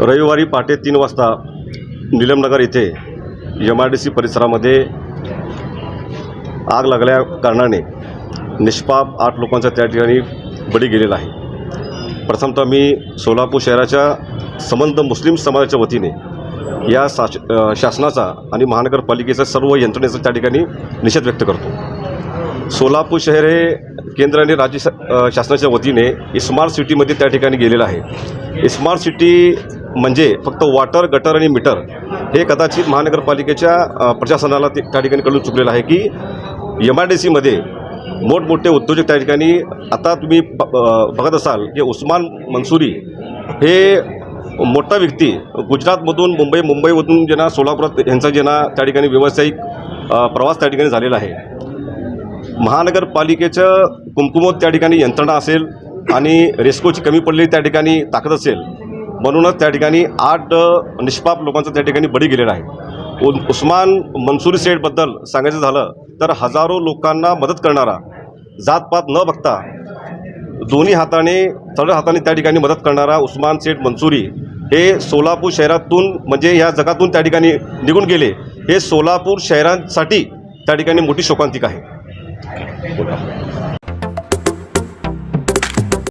रविवारी पहाटे तीन वाजता निलमनगर येथे एम आर डी सी परिसरामध्ये आग लागल्या कारणाने निष्पाप आठ लोकांचा त्या ठिकाणी बळी गेलेला आहे. प्रथमतः मी सोलापूर शहराच्या संबंध मुस्लिम समाजाच्या वतीने या शास शासनाचा आणि महानगरपालिकेचा सर्व यंत्रणेचा त्या ठिकाणी निषेध व्यक्त करतो. सोलापूर शहर हे केंद्र आणि राज्य शासनाच्या वतीने स्मार्ट सिटीमध्ये त्या ठिकाणी गेलेलं आहे. स्मार्ट सिटी म्हणजे फक्त वॉटर गटर आणि मीटर हे कदाचित महानगरपालिकेच्या प्रशासनाला ते त्या ठिकाणी कळून चुकलेलं आहे की एम आर डी सीमध्ये मोठमोठे उद्योजक त्या ठिकाणी आता तुम्ही ब- बघत असाल की उस्मान मंसुरी हे मोठा व्यक्ती गुजरातमधून मुंबई मुंबईमधून ज्यांना सोलापुरात यांचा ज्यांना त्या ठिकाणी व्यावसायिक प्रवास त्या ठिकाणी झालेला आहे. महानगरपालिकेचं कुमकुमत त्या ठिकाणी यंत्रणा असेल आणि रेस्कोची कमी पडलेली त्या ठिकाणी ताकद असेल म्हणूनच त्या ठिकाणी आठ निष्पाप लोकांचा त्या ठिकाणी बळी गेलेला आहे. उ उस्मान मनसुरी सेठबद्दल सांगायचं झालं तर हजारो लोकांना मदत करणारा जातपात न बघता दोन्ही हाताने चढ हाताने त्या ठिकाणी मदत करणारा उस्मान सेठ मनसुरी हे सोलापूर शहरातून म्हणजे ह्या जगातून त्या ठिकाणी निघून गेले. हे सोलापूर शहरांसाठी त्या ठिकाणी मोठी शोकांतिक आहे. 不能